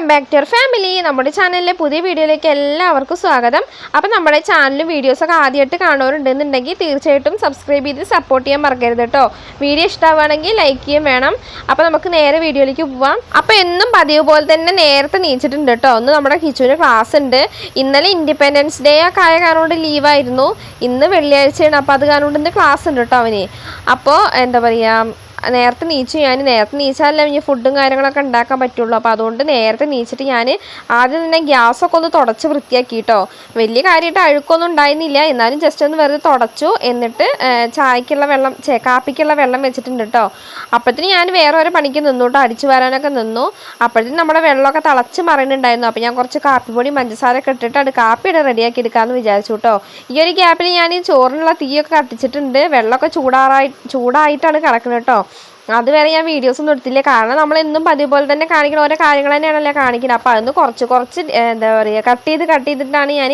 Welcome back to your family. നമ്മുടെ ചാനലിലെ പുതിയ വീഡിയോയിലേക്ക് എല്ലാവർക്കും സ്വാഗതം. അപ്പോൾ നമ്മുടെ ചാനലും വീഡിയോസൊക്കെ ആദ്യമായിട്ട് കാണുന്നവരുണ്ടെന്നുണ്ടെങ്കിൽ തീർച്ചയായിട്ടും സബ്സ്ക്രൈബ് ചെയ്ത് സപ്പോർട്ട് ചെയ്യാൻ മറക്കരുത് കേട്ടോ. വീഡിയോ ഇഷ്ടമാവുകയാണെങ്കിൽ ലൈക്ക് ചെയ്യും വേണം. അപ്പോൾ നമുക്ക് നേരെ വീഡിയോയിലേക്ക് പോവാം. അപ്പോൾ എന്നും പതിവ് പോലെ തന്നെ നേരത്തെ നീച്ചിട്ടുണ്ട് കേട്ടോ. ഒന്ന് നമ്മുടെ കിച്ചുവിന് ക്ലാസ് ഉണ്ട്. ഇന്നലെ ഇൻഡിപെൻഡൻസ് ഡേ ഒക്കെ ആയ കാരണം കൊണ്ട് ലീവായിരുന്നു ഇന്ന് വെള്ളിയാഴ്ചയാണ്. അപ്പോൾ അത് കാരണം കൊണ്ട് ഇന്ന് ക്ലാസ് ഉണ്ട് കേട്ടോ അവന്. അപ്പോൾ എന്താ പറയുക നേരത്തെ നീച്ചു. ഞാൻ നേരത്തെ നീച്ചാലല്ലേ ഇനി ഫുഡും കാര്യങ്ങളൊക്കെ ഉണ്ടാക്കാൻ പറ്റുള്ളൂ. അപ്പോൾ അതുകൊണ്ട് നേരത്തെ നീച്ചിട്ട് ഞാൻ ആദ്യം തന്നെ ഗ്യാസൊക്കെ ഒന്ന് തുടച്ച് വൃത്തിയാക്കി കേട്ടോ വലിയ കാര്യമായിട്ട് അഴുക്കൊന്നും ഉണ്ടായിരുന്നില്ല. എന്നാലും ജസ്റ്റ് ഒന്ന് വെറുതെ തുടച്ചു. എന്നിട്ട് ചായക്കുള്ള വെള്ളം ചേ കാപ്പിക്കുള്ള വെള്ളം വെച്ചിട്ടുണ്ട് കേട്ടോ അപ്പോഴത്തേന് ഞാൻ വേറെ ഒരു പണിക്ക് നിന്നു കേട്ടോ അടിച്ചു വരാനൊക്കെ നിന്നു. അപ്പോഴത്തേന് നമ്മുടെ വെള്ളമൊക്കെ തിളച്ച് മറിയുന്നുണ്ടായിരുന്നു. അപ്പോൾ ഞാൻ കുറച്ച് കാപ്പിപ്പൊടി പഞ്ചസാരൊക്കെ ഇട്ടിട്ട് അത് കാപ്പിയുടെ റെഡിയാക്കി എടുക്കാമെന്ന് വിചാരിച്ചു കേട്ടോ ഈ ഒരു ഗ്യാപ്പിൽ ഞാൻ ചോറിനുള്ള തീയൊക്കെ കത്തിച്ചിട്ടുണ്ട്. വെള്ളമൊക്കെ ചൂടാറായി ചൂടായിട്ടാണ് കിടക്കുന്നത് കേട്ടോ അതുവരെ ഞാൻ വീഡിയോസ് ഒന്നും എടുത്തില്ല. കാരണം നമ്മൾ എന്നും പതിവ് പോലെ തന്നെ കാണിക്കുന്ന ഓരോ കാര്യങ്ങൾ തന്നെയാണല്ലോ കാണിക്കുന്നത് അപ്പോൾ അതൊന്ന് കുറച്ച് കുറച്ച് എന്താ പറയുക കട്ട് ചെയ്ത് കട്ട് ചെയ്തിട്ടാണ് ഞാൻ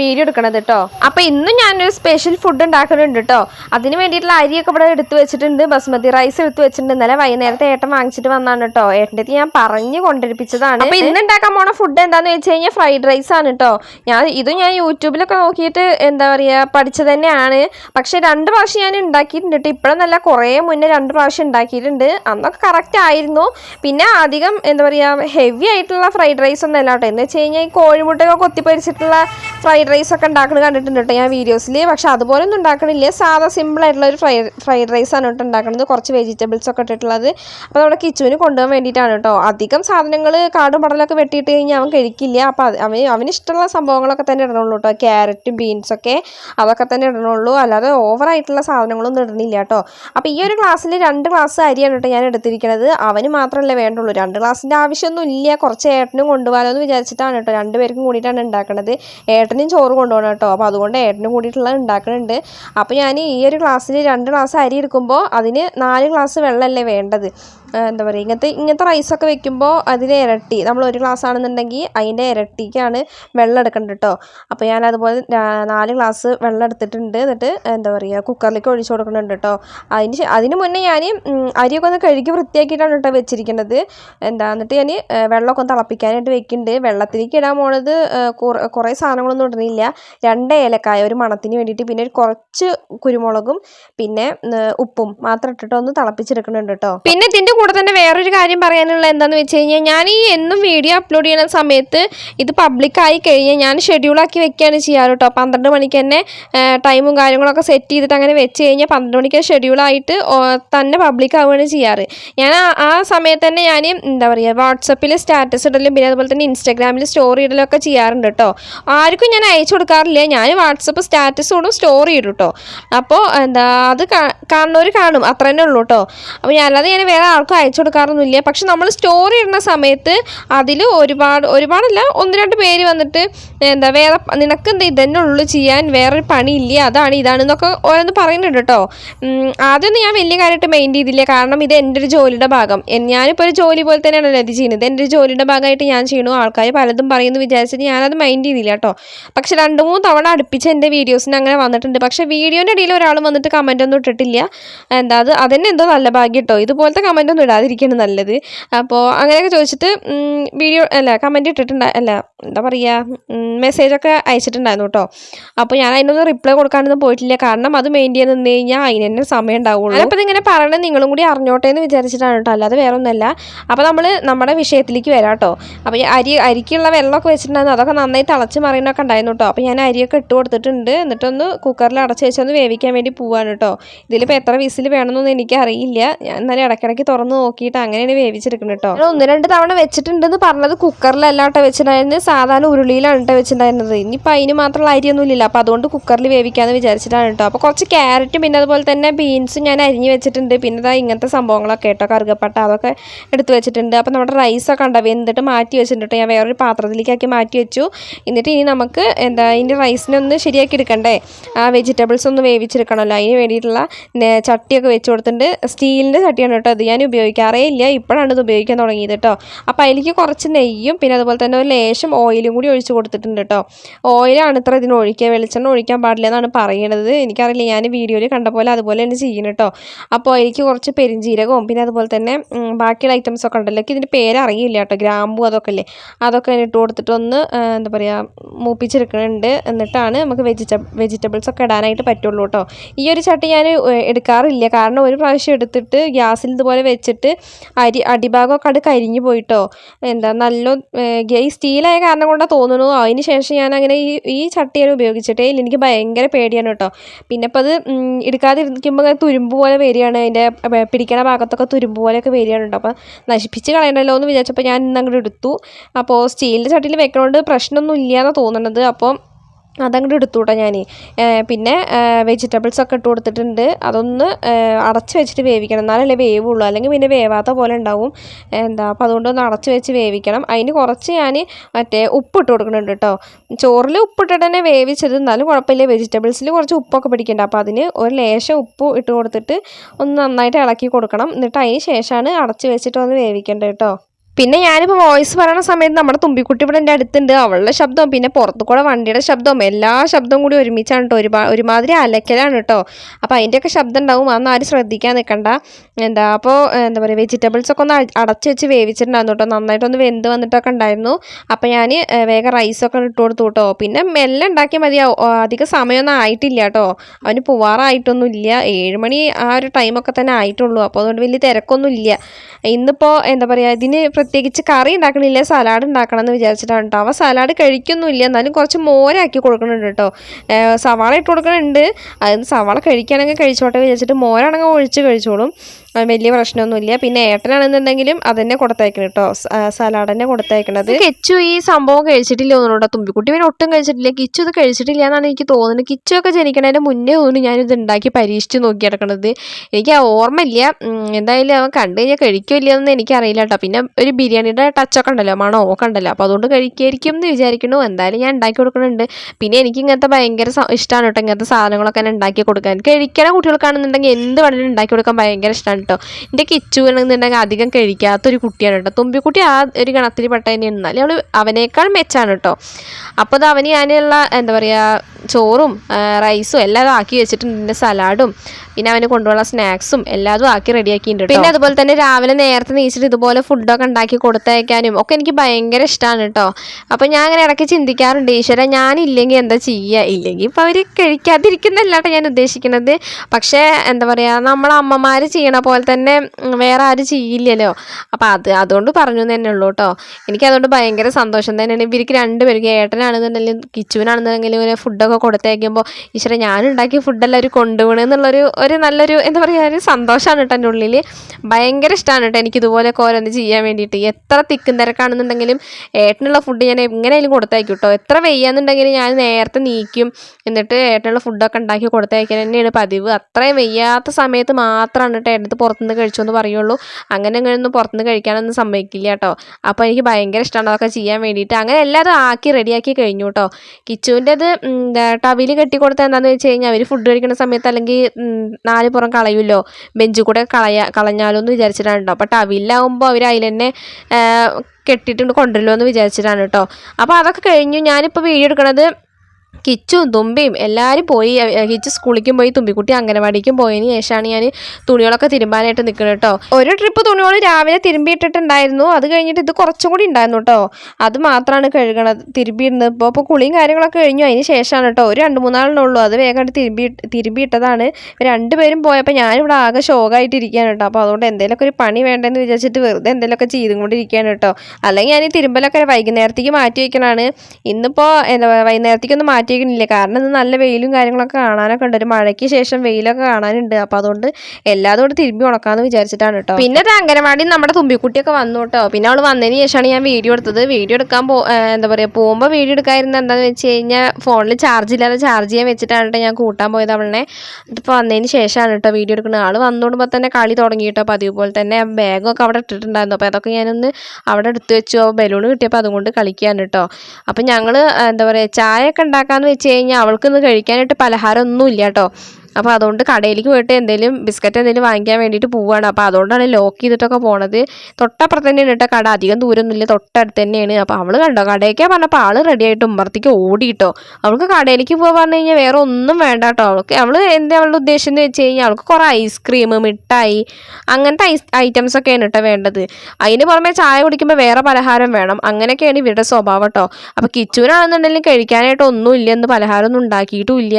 വീഡിയോ എടുക്കണത് കേട്ടോ അപ്പോൾ ഇന്നും ഞാനൊരു സ്പെഷ്യൽ ഫുഡ് ഉണ്ടാക്കുന്നുണ്ട് കേട്ടോ അതിന് വേണ്ടിയിട്ടുള്ള അരിയൊക്കെ ഇവിടെ എടുത്ത് വെച്ചിട്ടുണ്ട്. ബസ്മതി റൈസ് എടുത്ത് വെച്ചിട്ടുണ്ട്. ഇന്നലെ വൈകുന്നേരത്തെ ഏട്ടൻ വാങ്ങിച്ചിട്ട് വന്നാണ് കേട്ടോ ഏട്ടന്റെ ഞാൻ പറഞ്ഞ് കൊണ്ടിരിപ്പിച്ചതാണ് അപ്പോൾ ഇന്ന് ഉണ്ടാക്കാൻ പോണ ഫുഡ് എന്താണെന്ന് വെച്ച് കഴിഞ്ഞാൽ ഫ്രൈഡ് റൈസ് ആണ് കേട്ടോ ഞാൻ ഇത് ഞാൻ യൂട്യൂബിലൊക്കെ നോക്കിയിട്ട് എന്താ പറയുക പഠിച്ചത് തന്നെയാണ്. പക്ഷേ രണ്ട് പ്രാവശ്യം ഞാൻ ഉണ്ടാക്കിയിട്ടുണ്ട് കേട്ടോ ഇപ്പോഴെന്നല്ല കുറേ മുന്നേ രണ്ട് പ്രാവശ്യം ഉണ്ടാക്കിയിട്ടുണ്ട് അന്നൊക്കെ കറക്റ്റ് ആയിരുന്നു. പിന്നെ അധികം എന്താ പറയുക ഹെവി ആയിട്ടുള്ള ഫ്രൈഡ് റൈസ് ഒന്നും അല്ല കേട്ടോ. എന്ന് വെച്ച് കഴിഞ്ഞാൽ ഈ കോഴിമുട്ടയൊക്കെ കൊത്തിപ്പരിച്ചിട്ടുള്ള ഫ്രൈഡ് റൈസ് ഒക്കെ ഉണ്ടാക്കുന്നത് കണ്ടിട്ടുണ്ട് കേട്ടോ ഞാൻ വീഡിയോസിൽ പക്ഷെ അതുപോലെ ഒന്നും ഉണ്ടാക്കണില്ല. സാധാ സിമ്പിൾ ആയിട്ടുള്ള ഒരു ഫ്രൈ ഫ്രൈഡ് റൈസ് ആണ് കേട്ടോ ഉണ്ടാക്കുന്നത് കുറച്ച് വെജിറ്റബിൾസ് ഒക്കെ ഇട്ടിട്ടുള്ളത്. അപ്പോൾ നമ്മുടെ കിച്ചുവിന് കൊണ്ടുപോകാൻ വേണ്ടിയിട്ടാണ് കേട്ടോ. അധികം സാധനങ്ങൾ കാടും പടലൊക്കെ വെട്ടിയിട്ട് കഴിഞ്ഞാൽ അവൻ കഴിക്കില്ല. അപ്പോൾ അവൻ അവന് ഇഷ്ടമുള്ള സംഭവങ്ങളൊക്കെ തന്നെ ഇടണുള്ളൂ കേട്ടോ. ക്യാരറ്റും ബീൻസൊക്കെ അതൊക്കെ തന്നെ ഇടണുള്ളൂ. അല്ലാതെ ഓവറായിട്ടുള്ള സാധനങ്ങളൊന്നും ഇടണില്ല കേട്ടോ. അപ്പോൾ ഈ ഒരു ക്ലാസ്സിൽ രണ്ട് ഗ്ലാസ് അരിയാണ് കേട്ടോ ഞാൻ എടുത്തിരിക്കുന്നത് അവന് മാത്രമല്ലേ വേണ്ടുള്ളൂ. രണ്ട് ഗ്ലാസിന്റെ ആവശ്യമൊന്നും ഇല്ല കുറച്ച് ഏട്ടനും കൊണ്ടുപോകാലോ എന്ന് വിചാരിച്ചിട്ടാണ് കേട്ടോ രണ്ടുപേർക്കും കൂടിയിട്ടാണ് ഉണ്ടാക്കുന്നത് ഏട്ടനും ചോറ് കൊണ്ടുപോകണം കേട്ടോ. അപ്പോൾ അതുകൊണ്ട് ഏട്ടനും കൂടിയിട്ടുള്ളത് ഉണ്ടാക്കുന്നുണ്ട് അപ്പോൾ ഞാൻ ഈ ഒരു ഗ്ലാസ്സിൽ രണ്ട് ഗ്ലാസ് അരി എടുക്കുമ്പോൾ അതിന് നാല് ഗ്ലാസ് വെള്ളമല്ലേ വേണ്ടത്? എന്താ പറയുക ഇങ്ങനത്തെ ഇങ്ങനത്തെ റൈസൊക്കെ വെക്കുമ്പോൾ അതിന് ഇരട്ടി. നമ്മൾ ഒരു ഗ്ലാസ് ആണെന്നുണ്ടെങ്കിൽ അതിന്റെ ഇരട്ടിക്കാണ് വെള്ളം എടുക്കേണ്ടത് കേട്ടോ അപ്പോൾ ഞാൻ അതുപോലെ നാല് ഗ്ലാസ് വെള്ളം എടുത്തിട്ടുണ്ട്. എന്നിട്ട് എന്താ പറയുക കുക്കറിലേക്ക് ഒഴിച്ചു കൊടുക്കുന്നുണ്ട് കേട്ടോ അതിന് അതിന് മുന്നേ ഞാൻ അരിയൊക്കെ ഒന്ന് കഴുകി വൃത്തിയാക്കിയിട്ടാണ് കേട്ടോ വെച്ചിരിക്കുന്നത്. എന്താ എന്നിട്ട് ഞാൻ വെള്ളമൊക്കെ ഒന്ന് തിളപ്പിക്കാനായിട്ട് വെക്കുന്നുണ്ട്. വെള്ളത്തിലേക്ക് ഇടാൻ പോണത് കുറേ സാധനങ്ങളൊന്നും ഇടുന്നില്ല. രണ്ട് ഏലക്കായ ഒരു മണത്തിന് വേണ്ടിയിട്ട് പിന്നെ കുറച്ച് കുരുമുളകും പിന്നെ ഉപ്പും മാത്രം ഇട്ടിട്ട് ഒന്ന് തിളപ്പിച്ചെടുക്കുന്നുണ്ട് കേട്ടോ പിന്നെ ഇതിന്റെ കൂടെ തന്നെ വേറൊരു കാര്യം പറയാനുള്ള എന്താന്ന് വെച്ച് കഴിഞ്ഞാൽ ഞാൻ ഈ എന്നും വീഡിയോ അപ്ലോഡ് ചെയ്യുന്ന സമയത്ത് ഇത് പബ്ലിക്കായി കഴിഞ്ഞാൽ ഞാൻ ഷെഡ്യൂളാക്കി വെക്കുകയാണ് ചെയ്യാറ് കേട്ടോ പന്ത്രണ്ട് മണിക്ക് തന്നെ ടൈമും കാര്യങ്ങളൊക്കെ സെറ്റ് ചെയ്തിട്ട് അങ്ങനെ വെച്ച് കഴിഞ്ഞാൽ പന്ത്രണ്ട് മണിക്ക് ഷെഡ്യൂളായിട്ട് തന്നെ പബ്ലിക്കാവുകയാണ് ചെയ്യാറ്. ഞാൻ ആ- സമയത്ത് തന്നെ ഞാൻ എന്താ പറയുക വാട്സപ്പിൽ സ്റ്റാറ്റസ് ഇടലും പിന്നെ അതുപോലെ തന്നെ ഇൻസ്റ്റാഗ്രാമിൽ സ്റ്റോറി ഇടലൊക്കെ ചെയ്യാറുണ്ട് കേട്ടോ ആർക്കും ഞാൻ അയച്ചു കൊടുക്കാറില്ല. ഞാൻ വാട്സപ്പ് സ്റ്റാറ്റസ് ഇടും സ്റ്റോറി ഇടും കേട്ടോ അപ്പോൾ എന്താ അത് കാണുന്നവർ കാണും. അത്ര തന്നെ ഉള്ളൂ കേട്ടോ അപ്പോൾ ഞാനല്ലാതെ ഞാൻ വേറെ ആർക്കും അയച്ചു കൊടുക്കാറൊന്നുമില്ല. പക്ഷെ നമ്മൾ സ്റ്റോറി ഇടുന്ന സമയത്ത് അതിൽ ഒരുപാട് ഒരുപാടല്ല ഒന്ന് രണ്ട് പേര് വന്നിട്ട് എന്താ വേറെ നിനക്ക് എന്താ ഇതന്നെ ഉള്ളു ചെയ്യാൻ വേറൊരു പണിയില്ല അതാണ് ഇതാണ് എന്നൊക്കെ ഓരോന്ന് പറയുന്നുണ്ട് കേട്ടോ. ആദ്യമൊന്നും ഞാൻ വലിയ കാര്യമായിട്ട് മെയിൻ ചെയ്തില്ല. കാരണം ഇത് എന്റെ ഒരു ജോലിയുടെ ഭാഗം. ഞാനിപ്പോൾ ഒരു ജോലി പോലെ തന്നെയാണല്ലോ ഇത് ചെയ്യുന്നത്. എന്റെ ഒരു ജോലിയുടെ ഭാഗമായിട്ട് ഞാൻ ചെയ്യണു ആൾക്കാർ പലതും പറയുന്നു വിചാരിച്ചിട്ട് ഞാനത് മൈൻഡ് ചെയ്തില്ല കേട്ടോ. പക്ഷെ രണ്ട് മൂന്ന് തവണ അടുപ്പിച്ച് എന്റെ വീഡിയോസിന് അങ്ങനെ വന്നിട്ടുണ്ട്. പക്ഷെ വീഡിയോന്റെ ഇടയിൽ ഒരാൾ വന്നിട്ട് കമന്റ് ഒന്നും ഇട്ടിട്ടില്ല. എന്താ അത് അതന്നെ എന്തോ നല്ല ഭാഗ്യം കേട്ടോ. ഇതുപോലത്തെ കമന്റ് ഒന്നും ഇടാതിരിക്കുകയാണ് നല്ലത്. അപ്പോൾ അങ്ങനെയൊക്കെ ചോദിച്ചിട്ട് വീഡിയോ അല്ല കമന്റ് ഇട്ടിട്ടുണ്ട അല്ല എന്താ പറയുക മെസ്സേജൊക്കെ അയച്ചിട്ടുണ്ടായിരുന്നു കേട്ടോ. അപ്പോൾ ഞാൻ അതിനൊന്നും റിപ്ലൈ കൊടുക്കാനൊന്നും പോയിട്ടില്ല. കാരണം അത് മെയിൻ ചെയ്യാൻ നിന്ന് കഴിഞ്ഞാൽ അതിന് തന്നെ സമയം ഉണ്ടാവുള്ളൂ. അപ്പോൾ ഇതിങ്ങനെ പറയണത് നിങ്ങളും കൂടി അറിഞ്ഞോട്ടെ എന്ന് വിചാരിച്ചിട്ടാണ് കേട്ടോ. അല്ലാതെ വേറെ ഒന്നുമല്ല അപ്പോൾ നമ്മൾ നമ്മുടെ വിഷയത്തിലേക്ക് വരാം കേട്ടോ. അപ്പോൾ അരി അരിക്കുള്ള വെള്ളമൊക്കെ വെച്ചിട്ടുണ്ടായിരുന്നു. അതൊക്കെ നന്നായി തിളച്ച് മറിയണൊക്കെ ഉണ്ടായിരുന്നു കേട്ടോ. അപ്പോൾ ഞാൻ അരിയൊക്കെ ഇട്ട് കൊടുത്തിട്ടുണ്ട്. എന്നിട്ടൊന്ന് കുക്കറിൽ അടച്ച് വെച്ചൊന്ന് വേവിക്കാൻ വേണ്ടി പോവാണ് കേട്ടോ. ഇതിലിപ്പോൾ എത്ര വിസിൽ വേണമെന്നൊന്നും എനിക്കറിയില്ല. ഞാൻ എന്നാലും ഇടയ്ക്കിടയ്ക്ക് തുറന്ന് നോക്കിയിട്ട് അങ്ങനെയാണ് വേവിച്ചെടുക്കുന്നത് കേട്ടോ. ഒന്ന് രണ്ട് തവണ വെച്ചിട്ടുണ്ടെന്ന് പറഞ്ഞത് കുക്കറിലല്ല കേട്ടോ വെച്ചിട്ടുണ്ടായിരുന്നത്. സാധാരണ ഉരുളിയിലാണ് കേട്ടോ വെച്ചിട്ടുണ്ടായിരുന്നത്. ഇനിയിപ്പോൾ അതിന് മാത്രമുള്ള അരിയൊന്നും അപ്പോൾ അതുകൊണ്ട് കുക്കറിൽ വേവിക്കാമെന്ന് വിചാരിച്ചിട്ടാണ് കേട്ടോ അപ്പോൾ കുറച്ച് ക്യാരറ്റും പിന്നെ അതുപോലെ തന്നെ ബീൻസും ഞാൻ അരിഞ്ഞ് വെച്ചിട്ടുണ്ട്. പിന്നെ ഇതാ ഇങ്ങനത്തെ സംഭവങ്ങളൊക്കെ കേട്ടോ കറുകപ്പട്ട അതൊക്കെ എടുത്ത് വെച്ചിട്ടുണ്ട്. അപ്പോൾ നമ്മുടെ റൈസൊക്കെ ഉണ്ടോ വെന്തിട്ട് മാറ്റി വെച്ചിട്ടുണ്ട് കേട്ടോ ഞാൻ വേറൊരു പാത്രത്തിലേക്കാക്കി മാറ്റി വെച്ചു. എന്നിട്ട് ഇനി നമുക്ക് എന്താ ഇതിന്റെ റൈസിനൊന്ന് ശരിയാക്കി എടുക്കണ്ടേ? ആ വെജിറ്റബിൾസ് ഒന്ന് വേവിച്ചെടുക്കണമല്ലോ. അതിന് വേണ്ടിയിട്ടുള്ള ചട്ടിയൊക്കെ വെച്ച് കൊടുത്തിട്ടുണ്ട്. സ്റ്റീലിന്റെ ചട്ടിയാണ് കേട്ടോ അത്. ഞാൻ ഉപയോഗിക്കാറേ ഇല്ല. ഇപ്പോഴാണ് ഇത് ഉപയോഗിക്കാൻ തുടങ്ങിയത് കേട്ടോ അപ്പോൾ അതിലേക്ക് കുറച്ച് നെയ്യും പിന്നെ അതുപോലെ തന്നെ ഒരു ലേശം ഓയിലും കൂടി ഒഴിച്ച് കൊടുത്തിട്ടുണ്ട് കേട്ടോ ഓയിലാണ് ഇത്ര ഇതിന് ഒഴിക്കുക. വെളിച്ചെണ്ണ ഒഴിക്കാൻ പാടില്ല എന്നാണ് പറയണത്. എനിക്കറിയില്ല. ഞാൻ വീഡിയോയിൽ കണ്ട പോലെ അതുപോലെ തന്നെ ചെയ്യണം കേട്ടോ അപ്പോൾ അതിലേക്ക് കുറച്ച് പെരിഞ്ജീരകവും പിന്നെ അതുപോലെ തന്നെ ബാക്കിയുള്ള ഐറ്റംസ് ഒക്കെ ഉണ്ടല്ലോ. ഇതിന്റെ പേര് അറിയില്ല കേട്ടോ ഗ്രാമ്പു അതൊക്കെ അല്ലേ അതൊക്കെ ഇട്ട് കൊടുത്തിട്ട് ഒന്ന് ആ, എന്താ പറയുക മൂപ്പിച്ചെടുക്കുന്നുണ്ട് എന്നിട്ടാണ് നമുക്ക് വെജിറ്റബിൾ വെജിറ്റബിൾസ് ഒക്കെ ഇടാനായിട്ട് പറ്റുള്ളൂ കേട്ടോ ഈ ഒരു ചട്ടി ഞാൻ എടുക്കാറില്ല. കാരണം ഒരു പ്രാവശ്യം എടുത്തിട്ട് ഗ്യാസിൽ ഇതുപോലെ വെച്ചിട്ട് അരി അടിഭാഗമൊക്കെ അത് കരിഞ്ഞു പോയിട്ടോ. എന്താ നല്ല ഈ സ്റ്റീലായ കാരണം കൊണ്ടാണ് തോന്നുന്നു. അതിന് ശേഷം ഞാൻ അങ്ങനെ ഈ ഈ ചട്ടിയാണ് ഉപയോഗിച്ചിട്ടേ ഇല്ല. എനിക്ക് ഭയങ്കര പേടിയാണ് കേട്ടോ. പിന്നെ ഇപ്പോൾ അത് എടുക്കാതിരിക്കുമ്പോൾ ഇങ്ങനെ തുരുമ്പ് പോലെ വരികയാണ്. അതിന്റെ പിടിക്കണ ഭാഗത്തൊക്കെ തുരുമ്പ് പോലെയൊക്കെ വരികയാണ് കേട്ടോ. അപ്പോൾ നശിപ്പിച്ച് കളയണ്ടല്ലോ എന്ന് വിചാരിച്ചപ്പോൾ ഞാൻ ഇന്ന് അങ്ങോട്ട് എടുത്തു. അപ്പോൾ സ്റ്റീലിന്റെ ചട്ടിയിൽ വെക്കണോണ്ട് പ്രശ്നമൊന്നും ഇല്ലയെന്നാണ് തോന്നണത്. അപ്പോൾ അതങ്ങോട്ട് എടുത്തു കേട്ടോ ഞാൻ പിന്നെ വെജിറ്റബിൾസ് ഒക്കെ ഇട്ട് കൊടുത്തിട്ടുണ്ട്. അതൊന്ന് അടച്ച് വെച്ചിട്ട് വേവിക്കണം. എന്നാലല്ലേ വേവുള്ളൂ. അല്ലെങ്കിൽ പിന്നെ വേവാത്ത പോലെ ഉണ്ടാവും. എന്താ അപ്പോൾ അതുകൊണ്ട് ഒന്ന് അടച്ച് വെച്ച് വേവിക്കണം. അതിന് കുറച്ച് ഞാൻ മറ്റേ ഉപ്പ് ഇട്ട് കൊടുക്കുന്നുണ്ട് കേട്ടോ. ചോറിൽ ഉപ്പിട്ടിട്ട് തന്നെ വേവിച്ചത്. എന്നാലും കുഴപ്പമില്ല. വെജിറ്റബിൾസിൽ കുറച്ച് ഉപ്പൊക്കെ പിടിക്കേണ്ട അപ്പോൾ അതിന് ഒരു ലേശം ഉപ്പ് ഇട്ട് കൊടുത്തിട്ട് ഒന്ന് നന്നായിട്ട് ഇളക്കി കൊടുക്കണം. എന്നിട്ട് അതിന് ശേഷമാണ് അടച്ച് വെച്ചിട്ട് ഒന്ന് വേവിക്കേണ്ടത് കേട്ടോ. പിന്നെ ഞാനിപ്പോൾ വോയിസ് പറയുന്ന സമയത്ത് നമ്മുടെ തുമ്പിക്കുട്ടി ഇവിടെ എന്റെ അടുത്തുണ്ട്. അവളുടെ ശബ്ദവും പിന്നെ പുറത്തു കൂടെ വണ്ടിയുടെ ശബ്ദവും എല്ലാ ശബ്ദവും കൂടി ഒരുമിച്ചാണ് കേട്ടോ ഒരുപാ ഒരുമാതിരി അലക്കലാണ് കേട്ടോ അപ്പോൾ അതിന്റെയൊക്കെ ശബ്ദം ഉണ്ടാവും. അതൊന്നും ആരും ശ്രദ്ധിക്കാൻ നിൽക്കണ്ട എന്താ അപ്പോൾ എന്താ പറയുക വെജിറ്റബിൾസ് ഒക്കെ ഒന്ന് അട- അടച്ച് വെച്ച് വേവിച്ചിട്ടുണ്ടായിരുന്നു കേട്ടോ നന്നായിട്ടൊന്ന് വെന്ത് വന്നിട്ടൊക്കെ ഉണ്ടായിരുന്നു. അപ്പോൾ ഞാൻ വേഗം റൈസൊക്കെ ഇട്ട് കൊടുത്തു കേട്ടോ പിന്നെ മെല്ലെ ഉണ്ടാക്കിയാൽ മതിയാവും അധികം സമയമൊന്നും ആയിട്ടില്ല കേട്ടോ അവന് പോവാറായിട്ടൊന്നും ഇല്ല. ഏഴ് മണി ആ ഒരു ടൈമൊക്കെ തന്നെ ആയിട്ടുള്ളൂ. അപ്പോൾ അതുകൊണ്ട് വലിയ തിരക്കൊന്നും ഇല്ല. ഇന്നിപ്പോൾ എന്താ പറയുക ഇതിന് പ്രത്യേകിച്ച് കറി ഉണ്ടാക്കണില്ല സലാഡ് ഉണ്ടാക്കണം എന്ന് വിചാരിച്ചിട്ടാണ് കേട്ടോ അവ സലാഡ് കഴിക്കൊന്നുമില്ല എന്നാലും കുറച്ച് മോരാക്കി കൊടുക്കുന്നുണ്ട് കേട്ടോ സവാള ഇട്ട് കൊടുക്കുന്നുണ്ട്. അത് സവാള കഴിക്കുകയാണെങ്കിൽ കഴിച്ചോട്ടെ വിചാരിച്ചിട്ട് മോരാണെങ്കിൽ ഒഴിച്ച് കഴിച്ചോളും. വലിയ പ്രശ്നമൊന്നുമില്ല. പിന്നെ ഏട്ടനാണെന്നുണ്ടെങ്കിലും അതന്നെ കൊടുത്തയക്കണം കേട്ടോ സലാഡ് തന്നെ കൊടുത്തയക്കണത് കിച്ചു ഈ സംഭവം കഴിച്ചിട്ടില്ല തോന്നുന്നുണ്ടോ തുമ്പിക്കുട്ടി പിന്നെ ഒട്ടും കഴിച്ചിട്ടില്ല. കിച്ചു ഇത് കഴിച്ചിട്ടില്ല എന്നാണ് എനിക്ക് തോന്നുന്നത്. കിച്ചു ഒക്കെ ജനിക്കണതിന് മുന്നേ തോന്നുന്നു ഞാനിത് ഉണ്ടാക്കി പരീക്ഷിച്ച് നോക്കി കിടക്കണത് എനിക്ക് ആ ഓർമ്മയില്ല. എന്തായാലും അവൻ കണ്ടു കഴിഞ്ഞാൽ കഴിക്കില്ല എന്ന് എനിക്കറിയില്ല കേട്ടോ പിന്നെ ഒരു ബിരിയാണിയുടെ ടച്ചൊക്കെ ഉണ്ടല്ലോ മണോ ഒക്കെ ഉണ്ടല്ലോ. അപ്പോൾ അതുകൊണ്ട് കഴിക്കായിരിക്കും എന്ന് വിചാരിക്കണു എന്തായാലും ഞാൻ ഉണ്ടാക്കി കൊടുക്കുന്നുണ്ട് പിന്നെ എനിക്ക് ഇങ്ങനത്തെ ഭയങ്കര ഇഷ്ടമാണ് കേട്ടോ ഇങ്ങനത്തെ സാധനങ്ങളൊക്കെ ഞാൻ ഉണ്ടാക്കി കൊടുക്കാൻ. കഴിക്കണ കുട്ടികൾക്കാണെന്നുണ്ടെങ്കിൽ എന്ത് വേണമെങ്കിലും ഉണ്ടാക്കി കൊടുക്കാൻ ഭയങ്കര ഇഷ്ടമാണ് കേട്ടോ. എന്റെ കിച്ചു എന്നുണ്ടെങ്കിൽ അധികം കഴിക്കാത്തൊരു കുട്ടിയാണ് കേട്ടോ. തുമ്പിക്കുട്ടി ആ ഒരു ഗണത്തിൽ പെട്ട തന്നെയാണ്. എന്നാലും അവൾ അവനേക്കാൾ മെച്ചാണ് കേട്ടോ. അപ്പോൾ അത് അവന് ഞാനുള്ള എന്താ പറയുക ചോറും റൈസും എല്ലാം ആക്കി വെച്ചിട്ടുണ്ട്. പിന്നെ സലാഡും പിന്നെ അവന് കൊണ്ടുപോകാനുള്ള സ്നാക്സും എല്ലാതും ആക്കി റെഡിയാക്കിയിട്ടുണ്ട് പിന്നെ അതുപോലെ തന്നെ രാവിലെ നേരത്തെ നീച്ചിട്ട് ഇതുപോലെ ഫുഡൊക്കെ ഉണ്ടാക്കി കൊടുത്തയക്കാനും ഒക്കെ എനിക്ക് ഭയങ്കര ഇഷ്ടമാണ് കേട്ടോ. അപ്പോൾ ഞാൻ അങ്ങനെ ഇടയ്ക്ക് ചിന്തിക്കാറുണ്ട് ഈശ്വര ഞാനില്ലെങ്കിൽ എന്താ ചെയ്യുക ഇല്ലെങ്കിൽ ഇപ്പോൾ അവർ കഴിക്കാതിരിക്കുന്നല്ലാട്ടോ ഞാൻ ഉദ്ദേശിക്കുന്നത്. പക്ഷേ എന്താ പറയുക നമ്മളെ അമ്മമാർ ചെയ്യണ പോലെ തന്നെ വേറെ ആരും ചെയ്യില്ലല്ലോ. അപ്പോൾ അത് അതുകൊണ്ട് പറഞ്ഞു തന്നെ ഉള്ളൂ കേട്ടോ. എനിക്ക് അതുകൊണ്ട് ഭയങ്കര സന്തോഷം തന്നെയാണ്. ഇവർക്ക് രണ്ടുപേർക്ക് ഏട്ടനാണെന്നുണ്ടെങ്കിലും കിച്ചുവിനാണെന്നുണ്ടെങ്കിലും ഇങ്ങനെ ഫുഡൊക്കെ കൊടുത്തയക്കുമ്പോൾ ഈശ്വര ഞാൻ ഉണ്ടാക്കിയ ഫുഡെല്ലാം അവർ കൊണ്ടുപോകണം എന്നുള്ളൊരു ഒരു നല്ലൊരു എന്താ പറയുക ഒരു സന്തോഷമാണ് കേട്ടോ എന്റെ ഉള്ളിൽ ഭയങ്കര ഇഷ്ടമാണ് കേട്ടോ എനിക്ക് ഇതുപോലെയൊക്കെ ഓരോന്ന് ചെയ്യാൻ വേണ്ടിയിട്ട്. എത്ര തിക്കും തിരക്കാണെന്നുണ്ടെങ്കിലും ഏട്ടനുള്ള ഫുഡ് ഞാൻ എങ്ങനെയായാലും കൊടുത്തയക്കും കേട്ടോ. എത്ര വെയ്യാന്നുണ്ടെങ്കിലും ഞാൻ നേരത്തെ നീക്കും. എന്നിട്ട് ഏട്ടനുള്ള ഫുഡൊക്കെ ഉണ്ടാക്കി കൊടുത്തയക്കാൻ തന്നെയാണ് പതിവ്. അത്രയും വെയ്യാത്ത സമയത്ത് മാത്രമാണ് കേട്ടോ ഏട്ടത്ത് പുറത്തുനിന്ന് കഴിച്ചു എന്ന് പറയുള്ളൂ. അങ്ങനെ അങ്ങനെയൊന്നും പുറത്തുനിന്ന് കഴിക്കാനൊന്നും സമ്മതിക്കില്ല കേട്ടോ. അപ്പോൾ എനിക്ക് ഭയങ്കര ഇഷ്ടമാണ് അതൊക്കെ ചെയ്യാൻ വേണ്ടിയിട്ട്. അങ്ങനെ എല്ലാതും ആക്കി റെഡിയാക്കി കഴിഞ്ഞു കേട്ടോ. കിച്ചുവിന്റെത് എന്താ ടവിൽ കെട്ടി കൊടുത്താൽ എന്താണെന്ന് വെച്ച് കഴിഞ്ഞാൽ അവർ ഫുഡ് കഴിക്കുന്ന സമയത്ത് അല്ലെങ്കിൽ നാല് പുറം കളയുമല്ലോ. ബെഞ്ചിൽ കൂടെ കളയാ കളഞ്ഞാലോ എന്ന് വിചാരിച്ചിട്ടാണ് കേട്ടോ. അപ്പോൾ ടവിലാവുമ്പോൾ അവർ അതിൽ തന്നെ കെട്ടിയിട്ടുണ്ട് കെട്ടിയിട്ട് കൊണ്ടുവരുമല്ലോ എന്ന് വിചാരിച്ചിട്ടാണ് കേട്ടോ. അപ്പോൾ അതൊക്കെ കഴിഞ്ഞു. ഞാനിപ്പോൾ വീഡിയോ എടുക്കണത് കിച്ചും തുമ്പിയും എല്ലാവരും പോയി കിച്ച് സ്കൂളിലേക്കും പോയി തുമ്പിക്കുട്ടി അംഗനവാടിക്കും പോയതിന് ശേഷമാണ് ഞാൻ തുണികളൊക്കെ തിരുമ്പാനായിട്ട് നിൽക്കുന്നത് കേട്ടോ ഒരു ട്രിപ്പ് തുണികൾ രാവിലെ തിരുമ്പിയിട്ടിട്ടുണ്ടായിരുന്നു. അത് കഴിഞ്ഞിട്ട് ഇത് കുറച്ചും കൂടി ഉണ്ടായിരുന്നു കേട്ടോ അത് മാത്രമാണ് കഴുകണത് തിരുമ്പിയിരുന്നത്. ഇപ്പോൾ ഇപ്പോൾ കുളിയും കാര്യങ്ങളൊക്കെ കഴിഞ്ഞു. അതിന് ശേഷമാണ് കേട്ടോ ഒരു രണ്ട് മൂന്നാളിനേ ഉള്ളൂ. അത് വേഗമായിട്ട് തിരുമ്പി തിരുമ്പിയിട്ടതാണ്. രണ്ടുപേരും പോയപ്പോൾ ഞാനിവിടെ ആകെ ഷോക്കായിട്ട് ഇരിക്കുകയാണ് കേട്ടോ അപ്പോൾ അതുകൊണ്ട് എന്തെങ്കിലുമൊക്കെ ഒരു പണി വേണ്ടെന്ന് വിചാരിച്ചിട്ട് വെറുതെ എന്തെങ്കിലുമൊക്കെ ചെയ്തും കൊണ്ടിരിക്കുകയാണ് കേട്ടോ അല്ലെങ്കിൽ ഞാൻ ഈ തിരുമ്പലൊക്കെ വൈകുന്നേരത്തേക്ക് മാറ്റി വയ്ക്കണതാണ് ഇന്നിപ്പോൾ എന്താ വൈകുന്നേരത്തേക്കൊന്നും വയ്ക്കണില്ല കാരണം ഇത് നല്ല വെയിലും കാര്യങ്ങളൊക്കെ കാണാനൊക്കെ ഉണ്ട്. ഒരു മഴയ്ക്ക് ശേഷം വെയിലൊക്കെ കാണാനുണ്ട്. അപ്പോൾ അതുകൊണ്ട് എല്ലാതും കൂടെ തിരുമ്പി ഉണക്കാമെന്ന് വിചാരിച്ചിട്ടാണ് കേട്ടോ. പിന്നെ അംഗനവാടി നമ്മുടെ തുമ്പിക്കുട്ടിയൊക്കെ വന്നു കേട്ടോ. പിന്നെ അവൾ വന്നതിന് ശേഷമാണ് ഞാൻ വീഡിയോ എടുത്തത്. വീഡിയോ എടുക്കാൻ പോ എന്താ പറയുക പോകുമ്പോൾ വീഡിയോ എടുക്കാതിരുന്ന എന്താണെന്ന് വെച്ച് കഴിഞ്ഞാൽ ഫോണിൽ ചാർജ് ഇല്ലാതെ ചാർജ് ചെയ്യാൻ വെച്ചിട്ടാണ് കേട്ടോ ഞാൻ കൂട്ടാൻ പോയത് അവളെ ഇതിപ്പോൾ വന്നതിന് ശേഷമാണ് കേട്ടോ വീഡിയോ എടുക്കുന്നത്. ആൾ വന്നോടുമ്പോൾ തന്നെ കളി തുടങ്ങി കേട്ടോ. അപ്പോൾ അതുപോലെ തന്നെ ബാഗൊക്കെ അവിടെ ഇട്ടിട്ടുണ്ടായിരുന്നു. അപ്പോൾ അതൊക്കെ ഞാനൊന്ന് അവിടെ എടുത്തു വെച്ചു. ബലൂൺ കിട്ടിയപ്പോൾ അതുകൊണ്ട് കളിക്കാൻ കേട്ടോ. അപ്പോൾ ഞങ്ങൾ എന്താ പറയുക ചായ ഒക്കെ ഉണ്ടാക്കാമെന്ന് വെച്ച് കഴിഞ്ഞാൽ അവൾക്കൊന്ന് കഴിക്കാനായിട്ട് പലഹാരം ഒന്നും ഇല്ല കേട്ടോ. അപ്പോൾ അതുകൊണ്ട് കടയിലേക്ക് പോയിട്ട് എന്തെങ്കിലും ബിസ്ക്കറ്റ് എന്തെങ്കിലും വാങ്ങിക്കാൻ വേണ്ടിയിട്ട് പോവുകയാണ് അപ്പോൾ അതുകൊണ്ടാണ് ലോക്ക് ചെയ്തിട്ടൊക്കെ പോണത്. തൊട്ടപ്പുറത്ത് തന്നെയാണ് കേട്ടോ കട. അധികം ദൂരമൊന്നുമില്ല തൊട്ടടുത്ത് തന്നെയാണ്. അപ്പോൾ അവൾ കണ്ടോ? കടയൊക്കെ പറഞ്ഞപ്പോൾ ആൾ റെഡി ആയിട്ട് ഉമ്മറത്തേക്ക് ഓടിയിട്ടോ അവൾക്ക് കടയിലേക്ക് പോകാൻ പറഞ്ഞു കഴിഞ്ഞാൽ വേറെ ഒന്നും വേണ്ട കേട്ടോ. അവൾക്ക് അവൾ എന്താ അവളുടെ ഉദ്ദേശം എന്ന് വെച്ച് കഴിഞ്ഞാൽ അവൾക്ക് കുറേ ഐസ്ക്രീം മിഠായി അങ്ങനത്തെ ഐസ് ഐറ്റംസ് ഒക്കെയാണ് കേട്ടോ വേണ്ടത്. അതിന് പുറമെ ചായ കുടിക്കുമ്പോൾ വേറെ പലഹാരം വേണം. അങ്ങനെയൊക്കെയാണ് ഇവരുടെ സ്വഭാവം കേട്ടോ. അപ്പോൾ കിച്ചുവിനാണെന്നുണ്ടെങ്കിലും കഴിക്കാനായിട്ട് ഒന്നും ഇല്ല എന്ന് പലഹാരം ഒന്നും ഉണ്ടാക്കിയിട്ടും ഇല്ല.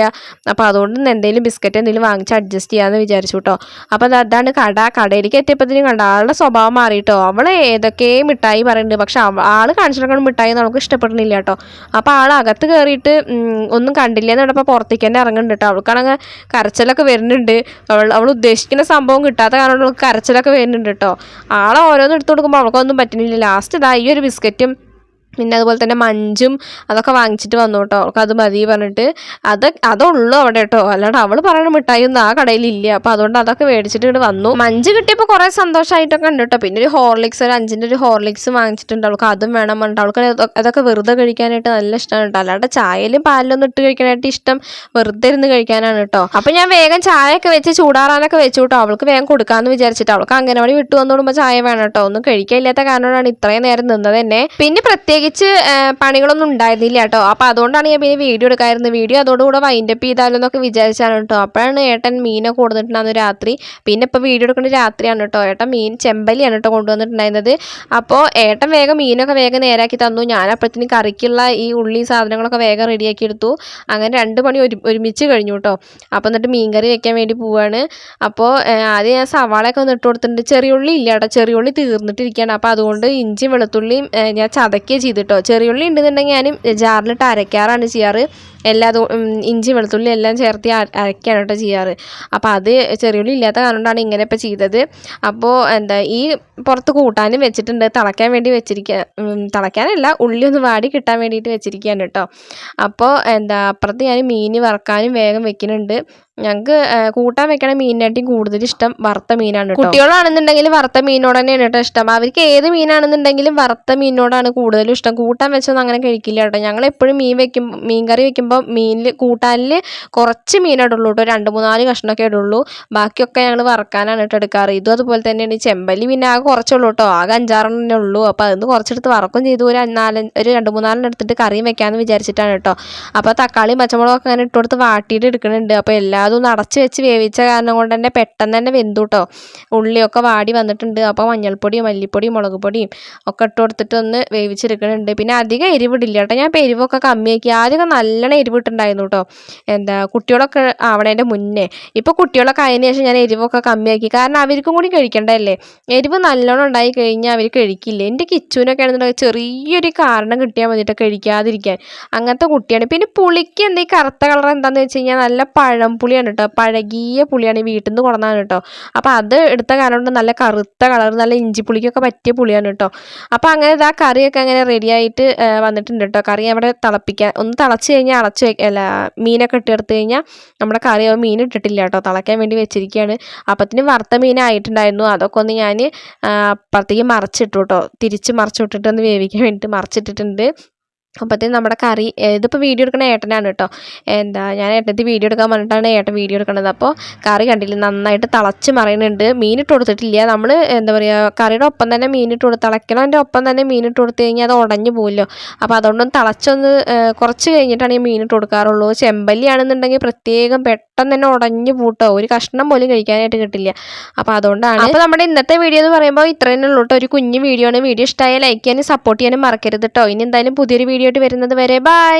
അപ്പോൾ അതുകൊണ്ട് എന്തെങ്കിലും എന്തെങ്കിലും വാങ്ങിച്ച് അഡ്ജസ്റ്റ് ചെയ്യാമെന്ന് വിചാരിച്ചു കേട്ടോ അപ്പോൾ അത് അതാണ് കട. കടയിലേക്ക് എത്തിയപ്പോഴത്തേനും കണ്ട ആളുടെ സ്വഭാവം മാറിയിട്ടോ അവൾ ഏതൊക്കെ മിഠായി പറയുന്നുണ്ട്. പക്ഷെ ആൾ കാണിച്ചിടക്കണം മിഠായി നമുക്ക് ഇഷ്ടപ്പെടുന്നില്ല കേട്ടോ അപ്പോൾ ആൾ അകത്ത് കയറിയിട്ട് ഒന്നും കണ്ടില്ല എന്ന് പറഞ്ഞപ്പോൾ പുറത്തേക്ക് തന്നെ ഇറങ്ങുന്നുണ്ട് കേട്ടോ അവൾക്കാണെങ്കിൽ കരച്ചിലൊക്കെ വരുന്നുണ്ട്. അവൾ അവൾ ഉദ്ദേശിക്കുന്ന സംഭവം കിട്ടാത്ത കാരണം അവൾക്ക് കരച്ചിലൊക്കെ വരുന്നുണ്ട് കേട്ടോ ആളെ ഓരോന്നും എടുത്തു കൊടുക്കുമ്പോൾ അവൾക്കൊന്നും പറ്റുന്നില്ല. ലാസ്റ്റ് ഇതാ ഈ ഒരു ബിസ്ക്കറ്റും പിന്നെ അതുപോലെ തന്നെ മഞ്ചും അതൊക്കെ വാങ്ങിച്ചിട്ട് വന്നു കേട്ടോ അവൾക്ക് അത് മതി പറഞ്ഞിട്ട്. അത് അതുള്ളൂ അവിടെ കേട്ടോ. അല്ലാണ്ട് അവൾ പറയുന്ന മിഠായി ഒന്നും ആ കടയിൽ ഇല്ല അപ്പോൾ അതുകൊണ്ട് അതൊക്കെ മേടിച്ചിട്ട് ഇങ്ങോട്ട് വന്നു. മഞ്ച് കിട്ടിയപ്പോൾ കുറേ സന്തോഷമായിട്ടൊക്കെ ഉണ്ട് കേട്ടോ. പിന്നെ ഒരു ഹോർലിക്സ് ഒരു അഞ്ചിന്റെ ഒരു ഹോർലിക്സ് വാങ്ങിച്ചിട്ടുണ്ട്. അവൾക്ക് അതും വേണം പറഞ്ഞിട്ട്. അവൾക്ക് അതൊക്കെ വെറുതെ കഴിക്കാനായിട്ട് നല്ല ഇഷ്ടമാണ് കേട്ടോ. അല്ലാണ്ട് ചായയിലും പാലിലൊന്നും ഇട്ട് കഴിക്കാനായിട്ട് ഇഷ്ടം വെറുതെ ഇരുന്ന് കഴിക്കാനാണ് കേട്ടോ. അപ്പോൾ ഞാൻ വേഗം ചായയൊക്കെ വെച്ച് ചൂടാറാനൊക്കെ വെച്ചു കേട്ടോ. അവൾക്ക് വേഗം കൊടുക്കാന്ന് വിചാരിച്ചിട്ട്. അവൾക്ക് അംഗനവാടി വിട്ടു വന്നോടുമ്പോ ചായ വേണം കേട്ടോ. ഒന്നും കഴിക്കാനില്ലാത്ത കാരണമാണ് ഇത്രയും നേരം നിന്നത് തന്നെ. പിന്നെ പ്രത്യേകിച്ച് പണികളൊന്നും ഉണ്ടായിരുന്നില്ല കേട്ടോ. അപ്പോൾ അതുകൊണ്ടാണ് ഞാൻ പിന്നെ വീഡിയോ എടുക്കാമായിരുന്നു വീഡിയോ അതോടുകൂടെ വൈൻഡപ്പ് ചെയ്താലോ എന്നൊക്കെ വിചാരിച്ചാണ് കേട്ടോ. അപ്പോഴാണ് ഏട്ടൻ മീനൊക്കെ കൊടുത്തിട്ടുണ്ടായിരുന്നു രാത്രി. പിന്നെ ഇപ്പോൾ വീഡിയോ എടുക്കേണ്ട രാത്രിയാണ് കേട്ടോ. ഏട്ടൻ മീൻ ചെമ്പലിയാണ് കേട്ടോ കൊണ്ടുവന്നിട്ടുണ്ടായിരുന്നത്. അപ്പോൾ ഏട്ടൻ വേഗം മീനൊക്കെ വേഗം നേരാക്കി തന്നു. ഞാൻ അപ്പോഴത്തേന് കറിക്കുള്ള ഈ ഉള്ളി സാധനങ്ങളൊക്കെ വേഗം റെഡിയാക്കി എടുത്തു. അങ്ങനെ രണ്ട് പണി ഒരു ഒരുമിച്ച് കഴിഞ്ഞു കേട്ടോ. അപ്പോൾ എന്നിട്ട് മീൻ കറി വെക്കാൻ വേണ്ടി പോവാണ്. അപ്പോൾ ആദ്യം ഞാൻ സവാളയൊക്കെ ഒന്ന് ഇട്ട് കൊടുത്തിട്ടുണ്ട്. ചെറിയുള്ളി ഇല്ല കേട്ടോ. ചെറിയുള്ളി തീർന്നിട്ടിരിക്കുകയാണ്. അപ്പോൾ അതുകൊണ്ട് ഇഞ്ചി വെളുത്തുള്ളിയും ഞാൻ ചതക്കുകയാണ് ചെയ്തിട്ടോ? ചെറിയുള്ളി ഉണ്ടെന്നുണ്ടെങ്കിൽ ഞാൻ ജാറിലിട്ട് അരയ്ക്കാറാണ് ചെയ്യാറ്. എല്ലാ ഇഞ്ചി വെളുത്തുള്ളി എല്ലാം ചേർത്ത് അര- അരയ്ക്കാണ് കേട്ടോ ചെയ്യാറ്. അപ്പോൾ അത് ചെറിയുള്ളി ഇല്ലാത്ത കാരണം കൊണ്ടാണ് ഇങ്ങനെ ഇപ്പോൾ ചെയ്തത്. അപ്പോൾ എന്താ ഈ പുറത്ത് കൂട്ടാനും വെച്ചിട്ടുണ്ട്. തിളയ്ക്കാൻ വേണ്ടി വെച്ചിരിക്കുക തിളയ്ക്കാനല്ല ഉള്ളി ഒന്ന് വാടി കിട്ടാൻ വേണ്ടിയിട്ട് വെച്ചിരിക്കുകയാണ് കേട്ടോ. അപ്പോൾ എന്താ അപ്പുറത്ത് ഞാൻ മീൻ വറക്കാനും വേഗം വെക്കുന്നുണ്ട്. ഞങ്ങൾക്ക് കൂട്ടാൻ വെക്കണ മീനിനായിട്ടും കൂടുതൽ ഇഷ്ടം വറുത്ത മീനാണ് കേട്ടോ. കുട്ടികളാണെന്നുണ്ടെങ്കിൽ വറുത്ത മീനോട് തന്നെയാണ് കേട്ടോ ഇഷ്ടം. അവർക്ക് ഏത് മീനാണെന്നുണ്ടെങ്കിലും വറുത്ത മീനോടാണ് കൂടുതലും ഇഷ്ടം. കൂട്ടാൻ വെച്ചൊന്നും അങ്ങനെ കഴിക്കില്ല കേട്ടോ. ഞങ്ങൾ എപ്പോഴും മീൻ വെക്കും മീൻ കറി വെക്കുമ്പോൾ മീനിൽ കൂട്ടാനിൽ കുറച്ച് മീനേ ഇടുള്ളൂ കേട്ടോ രണ്ട് മൂന്നാൽ കഷ്ണമൊക്കെ ഇടുള്ളൂ. ബാക്കിയൊക്കെ ഞങ്ങൾ വറക്കാനാണ് കേട്ടോ എടുക്കാറ്. ഇതും അതുപോലെ തന്നെയാണ് ഈ ചെമ്പല്ലി പിന്നെ ആകെ കുറച്ചുള്ളൂ കേട്ടോ ആകെ അഞ്ചാറെണ്ണേ ഉള്ളൂ. അപ്പോൾ അതിന് കുറച്ചെടുത്ത് വറക്കും ചെയ്തു. ഒരു നാല് ഒരു രണ്ട് മൂന്നാലെണ്ണം എടുത്തിട്ട് കറിയും വെക്കാമെന്ന് വിചാരിച്ചിട്ടാണ് കേട്ടോ അപ്പോൾ തക്കാളി പച്ചമുളകൊക്കെ അങ്ങനെ ഇട്ട് കൊടുത്ത് വാട്ടിയിട്ട് എടുക്കുന്നുണ്ട് അപ്പോൾ എല്ലാതും അടച്ച് വെച്ച് വേവിച്ച കാരണം കൊണ്ട് തന്നെ പെട്ടെന്ന് തന്നെ വെന്തു കേട്ടോ ഉള്ളിയൊക്കെ വാടി വന്നിട്ടുണ്ട്. അപ്പോൾ മഞ്ഞൾപ്പൊടിയും മല്ലിപ്പൊടിയും മുളക് പൊടിയും ഒക്കെ ഇട്ട് കൊടുത്തിട്ട് ഒന്ന് വേവിച്ചെടുക്കുന്നുണ്ട് പിന്നെ അധികം എരിവിടില്ല കേട്ടോ ഞാൻ ഇപ്പോൾ എരിവൊക്കെ കമ്മിയാക്കി. ആദ്യമൊക്കെ നല്ലോണം എരിവിട്ടുണ്ടായിരുന്നു കേട്ടോ എന്താ കുട്ടികളൊക്കെ ആവണേന്റെ മുന്നേ. ഇപ്പോൾ കുട്ടികളൊക്കെ ആയതിനു ശേഷം ഞാൻ എരിവൊക്കെ കമ്മിയാക്കി. കാരണം അവർക്കും കൂടി കഴിക്കണ്ടല്ലേ എരിവ് നല്ലോണം ഉണ്ടായി കഴിഞ്ഞാൽ അവർ കഴിക്കില്ല? എന്റെ കിച്ചുവിനൊക്കെ ആണെന്നുണ്ടെങ്കിൽ ചെറിയൊരു കാരണം കിട്ടിയാൽ മതിയിട്ട് കഴിക്കാതിരിക്കാൻ. അങ്ങനത്തെ കുട്ടിയാണ്. പിന്നെ പുളിക്ക് എന്താ ഈ കറുത്ത കളർ എന്താണെന്ന് വെച്ച് കഴിഞ്ഞാൽ നല്ല പഴം പുളിയാണ് കേട്ടോ പഴകിയ പുളിയാണ് ഈ വീട്ടിൽ നിന്ന് കൊണ്ടുവന്നാണ് കേട്ടോ അപ്പോൾ അത് എടുത്ത കാരണം കൊണ്ട് നല്ല കറുത്ത കളർ നല്ല ഇഞ്ചി പുളിക്കൊക്കെ പറ്റിയ പുളിയാണ് കേട്ടോ അപ്പോൾ അങ്ങനെ ഇതാ കറിയൊക്കെ അങ്ങനെ റെഡിയായിട്ട് വന്നിട്ടുണ്ട് കേട്ടോ കറി അവിടെ തിളപ്പിക്കാൻ ഒന്ന് തിളച്ച് കഴിഞ്ഞാൽ അടച്ച് അല്ല മീനൊക്കെ ഇട്ടെടുത്ത് കഴിഞ്ഞാൽ നമ്മുടെ കറി മീൻ ഇട്ടിട്ടില്ല കേട്ടോ. തിളയ്ക്കാൻ വേണ്ടി വെച്ചിരിക്കുകയാണ് അപ്പത്തിന് വറുത്ത മീനായിട്ടുണ്ടായിരുന്നു അതൊക്കെ ഒന്ന് ഞാൻ അപ്പുറത്തേക്ക് മറിച്ചിട്ടു കേട്ടോ തിരിച്ച് ഒന്ന് വേവിക്കാൻ വേണ്ടിയിട്ട് മറിച്ചിട്ടിട്ടുണ്ട്. അപ്പോഴത്തേനും നമ്മുടെ കറി ഇതിപ്പോൾ വീഡിയോ എടുക്കണ ഏട്ടനാണ് കേട്ടോ. എന്താ ഞാൻ ഏട്ടത്തി വീഡിയോ എടുക്കാൻ പറഞ്ഞിട്ടാണ് ഏട്ടൻ വീഡിയോ എടുക്കണത്. അപ്പോൾ കറി കണ്ടില്ല നന്നായിട്ട് തിളച്ച് മറിയുന്നുണ്ട്. മീനിട്ട് കൊടുത്തിട്ടില്ല. നമ്മൾ എന്താ പറയുക കറിയുടെ ഒപ്പം തന്നെ മീനിട്ട് കൊടുത്ത് തിളയ്ക്കണതിന്റെ ഒപ്പം തന്നെ മീനിട്ട് കൊടുത്തു കഴിഞ്ഞാൽ അത് ഉടഞ്ഞു പോകുമല്ലോ അപ്പോൾ അതുകൊണ്ടൊന്ന് തിളച്ചൊന്ന് കുറച്ച് കഴിഞ്ഞിട്ടാണ് ഈ മീനിട്ട് കൊടുക്കാറുള്ളൂ. ചെമ്പല്ലിയാണെന്നുണ്ടെങ്കിൽ പ്രത്യേകം പെട്ടെന്ന് തന്നെ ഉടഞ്ഞു പൂട്ടോ ഒരു കഷ്ണം പോലും കഴിക്കാനായിട്ട് കിട്ടില്ല. അപ്പോൾ അതുകൊണ്ടാണ് അപ്പോൾ നമ്മുടെ ഇന്നത്തെ വീഡിയോ എന്ന് പറയുമ്പോൾ ഇത്രയും ഉള്ളൂ കേട്ടോ. ഒരു കുഞ്ഞു വീഡിയോ ആണ്. വീഡിയോ ഇഷ്ടമായ ലൈക്ക് ചെയ്യാനും സപ്പോർട്ട് ചെയ്യാനും മറക്കരുത് കേട്ടോ. ഇനി എന്തായാലും പുതിയൊരു വീഡിയോ ആയിട്ട് വരുന്നത് വരെ. ബൈ